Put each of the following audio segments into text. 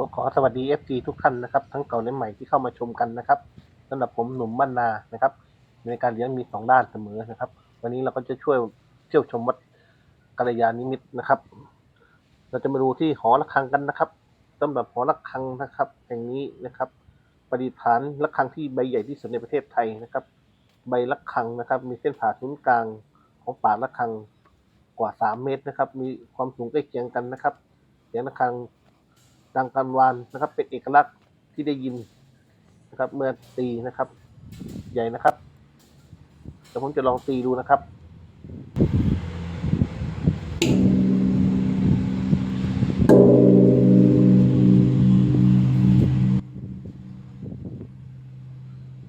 ก็ขอสวัสดี FC ทุกท่านนะครับ ทั้งเก่าและใหม่ที่เข้ามาชมกันนะครับสำหรับผมหนุ่มบ้านนานะครับ ในการเลี้ยงมีสองด้านเสมอนะครับ วันนี้เราก็จะช่วยเที่ยวชมวัดกัลยาณิมิตรนะครับ เราจะมาดูที่หอระฆังกันนะครับสำหรับหอระฆังนะครับแห่งนี้นะครับประดิษฐานระฆังที่ใบใหญ่ที่สุดในประเทศไทยนะครับ ใบระฆังนะครับ มีเส้นผ่าศูนย์กลางของปากระฆังกว่า 3 เมตรนะครับ มีความสูงใกล้เคียงกันนะครับ เสียงระฆัง ดังกังวานนะครับ เป็นเอกลักษณ์ที่ได้ยินนะครับ เมื่อตีนะครับ ใหญ่นะครับเดี๋ยวผมจะลองตีดูนะครับ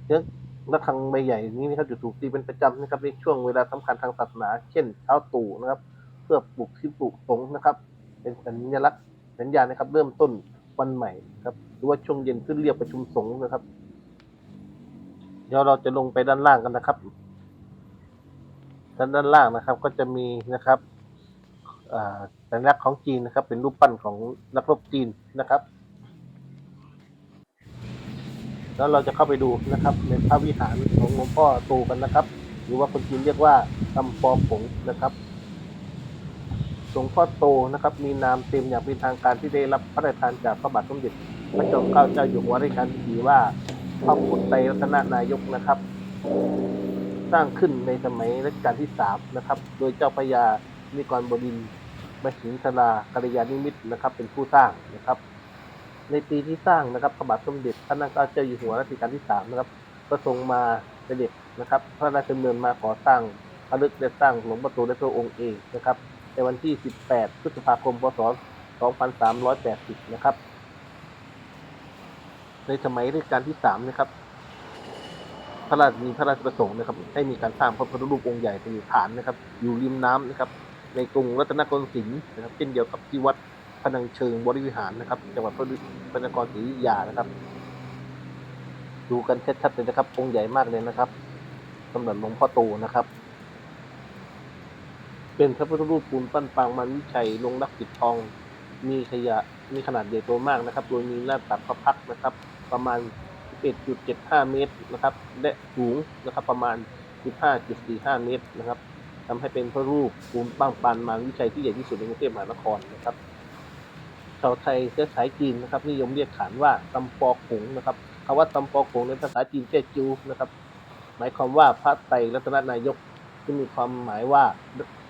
เรื่องระฆังใบใหญ่นี้นะครับจะถูกตีเป็นประจำนะครับในช่วงเวลาสำคัญทางศาสนา เช่นเช้าตู่นะครับ เพื่อปลุกที่ปลุกสงนะครับ เป็นสัญลักษณ์ สัญญาณนะครับ เริ่มต้นวันใหม่ครับ หรือว่าช่วงเย็นขึ้นเรียกประชุมสงฆ์นะครับ เดี๋ยวเราจะลงไปด้านล่างกันนะครับด้านด้านล่างนะครับ ก็จะมีนะครับสัญลักษณ์ของจีนนะครับ เป็นรูปปั้นของนักรบจีนนะครับ แล้วเราจะเข้าไปดูนะครับ ในพระวิหารของหลวงพ่อโตกันนะครับ หรือว่าคนจีนเรียกว่าตำปอผงนะครับ หลวงพ่อโตนะครับ มีนามเต็มอย่างเป็นทางการที่ได้รับพระราชทานจากพระบาทสมเด็จพระจอมเกล้าเจ้าอยู่หัวรัชกาลที่สี่ว่าพระพุทธไตรรัตนนายกนะครับ สร้างขึ้นในสมัยรัชกาลที่สามนะครับ โดยเจ้าพระยานิกรบดินทร์มหินทรากัลยาณิมิตรนะครับ เป็นผู้สร้างนะครับ ในปีที่สร้างนะครับพระบาทสมเด็จพระนางเกล้าเจ้าอยู่หัวรัชกาลที่สามนะครับก็ทรงมาเสด็จนะครับ พระราชดำเนินมาก่อสร้างพระลึกได้สร้างหลวงประตูในพระองค์เองนะครับ วันที่ 18 พฤษภาคม พศ 2380 นะครับ ในสมัยรัชกาลที่สามนะครับ พระราชมีพระราชประสงค์นะครับ ให้มีการสร้างพระพุทธรูปองค์ใหญ่เป็นฐานนะครับ อยู่ริมน้ำนะครับ ในกรุงรัตนโกสินทร์นะครับ เช่นเดียวกับที่วัดพนังเชิงบริวิหารนะครับ จังหวัดพระนครศรีอยุธยานะครับ ดูกันชัดๆเลยนะครับ องค์ใหญ่มากเลยนะครับสำหรับหลวงพ่อโตนะครับ เป็นพระพุทธรูปปูนปั้นปางมันวิชัยลงรักปิดทอง มีขยะมีขนาดใหญ่โตมากนะครับ โดยมีหน้าตัดพระพักนะครับ ประมาณ 11.75 เมตรนะครับ และสูงนะครับประมาณ 15.45 เมตรนะครับทำให้เป็นพระรูปปูนปั้งปานมารวิชัยที่ใหญ่ที่สุดในกรุงเทพมหานครนะครับ ชาวไทยเชื้อสายจีนนะครับ นิยมเรียกขานว่าตำปอขงนะครับคำว่าตำปอขงในภาษาจีนแจ้จิวนะครับ หมายความว่าพระไตรรัตนนายกที่มีความหมายว่า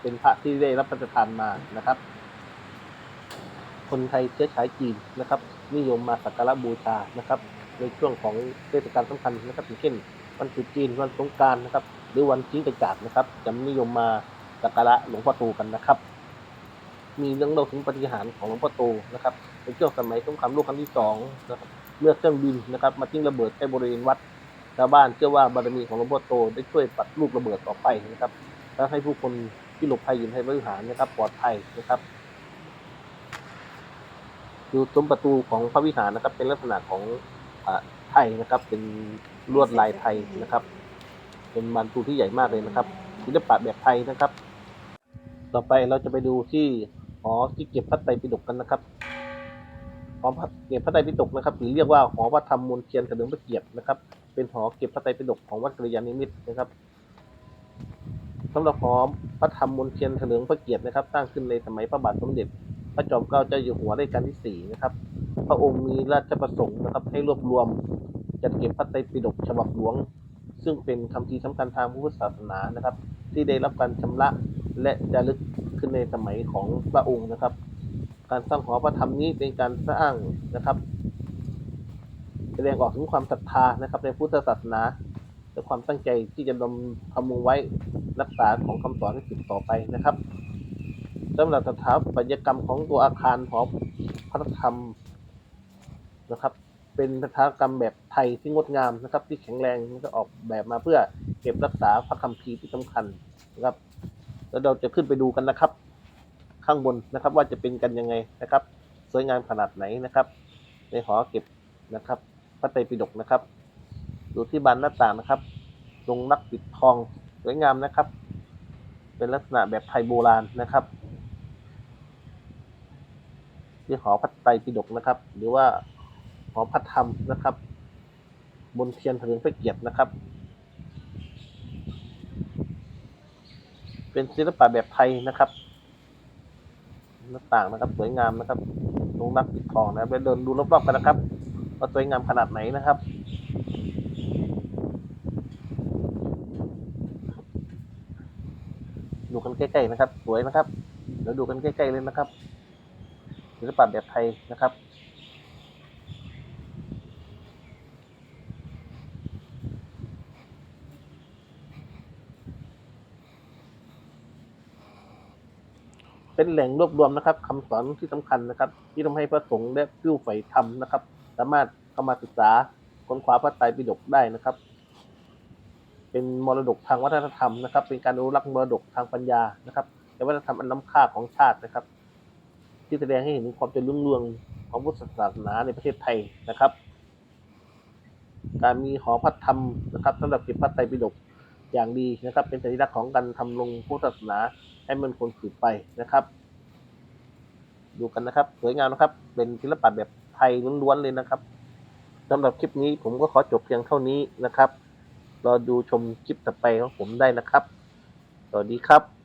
เป็นพระที่ได้รับพระราชทานมานะครับ คนไทยเชื้อสายจีนนะครับ นิยมมาสักการะบูชานะครับ ในช่วงของเทศกาลสำคัญนะครับอย่างเช่น วันตรุษจีนวันสงการนะครับ หรือวันจิ้งกระจาดนะครับจะนิยมมาสักการะหลวงพ่อโตกันนะครับ มีเรื่องเล่าถึงปฏิหารของหลวงพ่อโตนะครับในช่วงสมัยสงครามโลกครั้งที่สองนะครับเมื่อเครื่องบินนะครับ มาทิ้งระเบิดใกล้บริเวณวัดชาวบ้านเชื่อว่าบารมีของหลวงพ่อโตได้ช่วยปัดลูกระเบิดต่อไปนะครับและให้ผู้คน ที่หลบภัยยู่ในพระวิหารนะครับ ปลอดภัยนะครับดูซุ้มประตูของพระวิหารนะครับ เป็นลักษณะของอไทยนะครับ เป็นลวดลายไทยนะครับ เป็นบานประตูที่ใหญ่มากเลยนะครับศิลปะแบบไทยนะครับ ต่อไปเราจะไปดูที่หอที่เก็บพระไตรปิฎกกันนะครับหอเก็บพระไตรปิฎกนะครับหรือเรียกว่าหอพระธรรมมนต์เทียนเฉลิมพระเกียรตินะครับ เป็นหอเก็บพระไตรปิฎกของวัดกัลยาณิมิตรนะครับสำหรับหอ พระธรรมมนเทียนเฉลิมพระเกียรตินะครับ สร้างขึ้นในสมัยพระบาทสมเด็จ พระจอมเกล้าเจ้าอยู่หัวรัชกาลที่สี่นะครับ พระองค์มีราชประสงค์นะครับ ให้รวบรวมจัดเก็บพระไตรปิฎกฉบับหลวง ซึ่งเป็นคำพีร์สำคัญทางพุทธศาสนานะครับ ที่ได้รับการชำระและจารึกขึ้นในสมัยของพระองค์นะครับ การสร้างหอพระธรรมนี้เป็นการสร้างนะครับแสดงออกถึงความศรัทธานะครับในพุทธศาสนาและความตั้งใจที่จะดำทำมงไว้ รักษาของคำสอนสืบต่อไปนะครับสำหรับสถาปัตยกรรมของตัวอาคารหอพระธรรมนะครับ เป็นสถาปัตยกรรมแบบไทยที่งดงามนะครับ ที่แข็งแรงแล้วก็ออกแบบมาเพื่อเก็บรักษาพระคัมภีร์ที่สำคัญนะครับ แล้วเราจะขึ้นไปดูกันนะครับ ข้างบนนะครับว่าจะเป็นกันยังไงนะครับ สวยงามขนาดไหนนะครับ ในหอเก็บนะครับ พระไตรปิฎกนะครับดูที่บานหน้าต่างนะครับ ลงนักปิดทอง สวยงามนะครับ เป็นลักษณะแบบไทยโบราณนะครับที่หอพระไตรปิฎกนะครับ หรือว่าหอพระธรรมนะครับ บนเทียนเถลิงพระเกียรตินะครับ เป็นศิลปะแบบไทยนะครับหน้าต่างนะครับ สวยงามนะครับลงรักปิดทองนะไปเดินดูรอบๆกันนะครับว่าสวยงามขนาดไหนนะครับ ดูกันใกล้ๆนะครับ สวยนะครับ เดี๋ยวดูกันใกล้ๆเลยนะครับศิลปะแบบไทยนะครับเป็นแหล่งรวบรวมนะครับคำสอนที่สำคัญนะครับ ที่ทำให้พระสงฆ์และผู้ใฝ่ธรรมนะครับ สามารถเข้ามาศึกษาค้นคว้าพระไตรปิฎกได้นะครับ เป็นมรดกทางวัฒนธรรมนะครับ เป็นการอนุรักษ์มรดกทางปัญญานะครับเป็นวัฒนธรรมอันล้ำค่าของชาตินะครับ ที่แสดงให้เห็นถึงความเจริญรุ่งเรืองของพุทธศาสนาในประเทศไทยนะครับ การมีหอพระธรรมนะครับสำหรับเก็บพระไตรปิฎกอย่างดีนะครับ เป็นสัญลักษณ์ของการทำลงพุทธศาสนาให้มันคงสืบไปนะครับ ดูกันนะครับ สวยงามนะครับ เป็นศิลปะแบบไทยล้วนๆเลยนะครับสำหรับคลิปนี้ผมก็ขอจบเพียงเท่านี้นะครับ รอดูชมคลิปต่อไปของผมได้นะครับ สวัสดีครับ